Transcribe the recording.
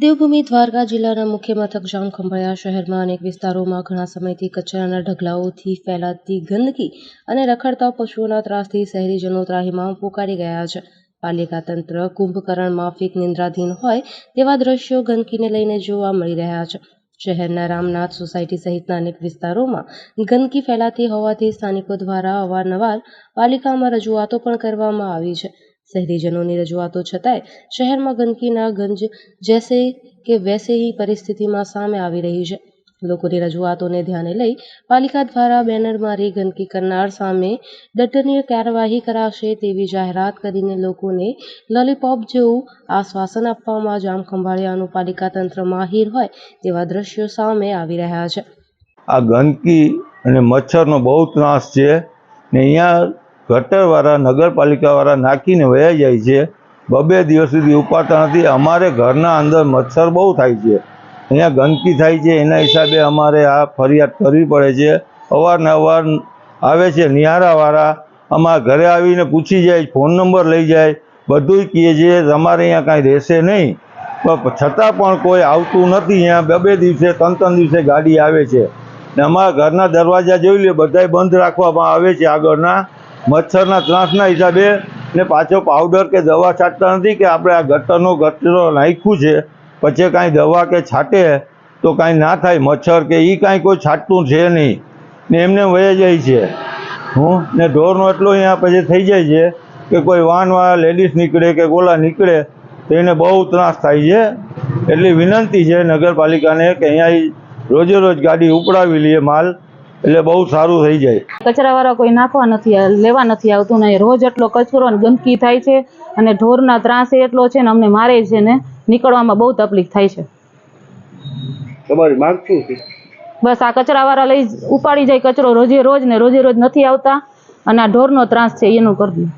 દેવભૂમિ દ્વારકા જિલ્લાના મુખ્ય મથક જામખંભાળિયા શહેરમાં અનેક વિસ્તારોમાં ઘણા સમયથી કચરાના ઢગલાઓથી ફેલાતી ગંદકી અને રખડતા પશુઓના ત્રાસથી શહેરીજનો ત્રાહીમાં પોકારી ગયા છે. પાલિકા તંત્ર કુંભકરણ માફિક નિંદ્રાધીન હોય તેવા દ્રશ્યો ગંદકીને લઈને જોવા મળી રહ્યા છે. શહેરના રામનાથ સોસાયટી સહિતના અનેક વિસ્તારોમાં ગંદકી ફેલાતી હોવાથી સ્થાનિકો દ્વારા અવારનવાર પાલિકામાં રજૂઆતો પણ કરવામાં આવી છે. શહેરીજનોની રજૂઆતો છતાંય શહેરમાં ગંદકીના ગંજ જૈસે કે વૈસે પરિસ્થિતિમાં સામે આવી રહી છે. લોકોની રજૂઆતોને ધ્યાને લઈ પાલિકા દ્વારા બેનર મારી ગંદકી કરનાર સામે દંડનીય કાર્યવાહી કરાશે તેવી જાહેરાત કરીને લોકોને લોલીપોપ જેવું આશ્વાસન આપવામાં જામ ખંભાળિયાનું પાલિકા તંત્ર માહિર હોય તેવા દ્રશ્યો સામે આવી રહ્યા છે. આ ગંદકી અને મચ્છરનો બહુ ત્રાસ છે ને અહીંયા ગટરવાળા, નગરપાલિકાવાળા નાખીને વયા જાય છે. બબે દિવસ સુધી ઉપાડતા નથી. અમારે ઘરના અંદર મચ્છર બહુ થાય છે. અહીંયા ગંદકી થાય છે. એના હિસાબે અમારે આ ફરિયાદ કરવી પડે છે. અવારનવાર આવે છે. નિહારાવાળા અમારા ઘરે આવીને પૂછી જાય, ફોન નંબર લઈ જાય. બધુંય કહે છે, તમારે અહીંયા કાંઈ રહેશે નહીં. પણ છતાં પણ કોઈ આવતું નથી. અહીંયા બે બે દિવસે, ત્રણ ત્રણ દિવસે ગાડી આવે છે. ને અમારા ઘરના દરવાજા જોઈ લે, બધાય બંધ રાખવામાં આવે છે આગળના. મચ્છરના ત્રાસના હિસાબે ને પાછો પાવડર કે દવા છાંટતા નથી કે આપણે આ ગટરનો ગટરો નાખ્યું છે, પછી કાંઈ દવા કે છાંટે તો કાંઈ ના થાય, મચ્છર કે એ કાંઈ કોઈ છાંટતું છે નહીં. ને એમને વહી જાય છે. હું? ને ઢોરનો એટલો અહીંયા પછી થઈ જાય છે કે કોઈ વાનવાળા લેડીઝ નીકળે કે ગોલા નીકળે તો એને બહુ ત્રાસ થાય છે. એટલી વિનંતી છે નગરપાલિકાને કે અહીંયા રોજે રોજ ગાડી ઉપડાવી લઈએ માલ એટલે બહુ સારું થઈ જાય. કચરાવાળા કોઈ નાખવા નથી લેવા નથી આવતું ને રોજ એટલો કચરો ને ગંદકી થાય છે અને ઢોરના ત્રાસ એટલો છે ને અમને મારે છે ને નીકળવામાં બહુ તકલીફ થાય છે. તમારી માંગ શું છે બસ આ કચરાવાળા લઈ ઉપાડી જાય કચરો રોજે રોજ ને રોજે રોજ નથી આવતા અને આ ઢોરનો ત્રાસ છે એનું કરી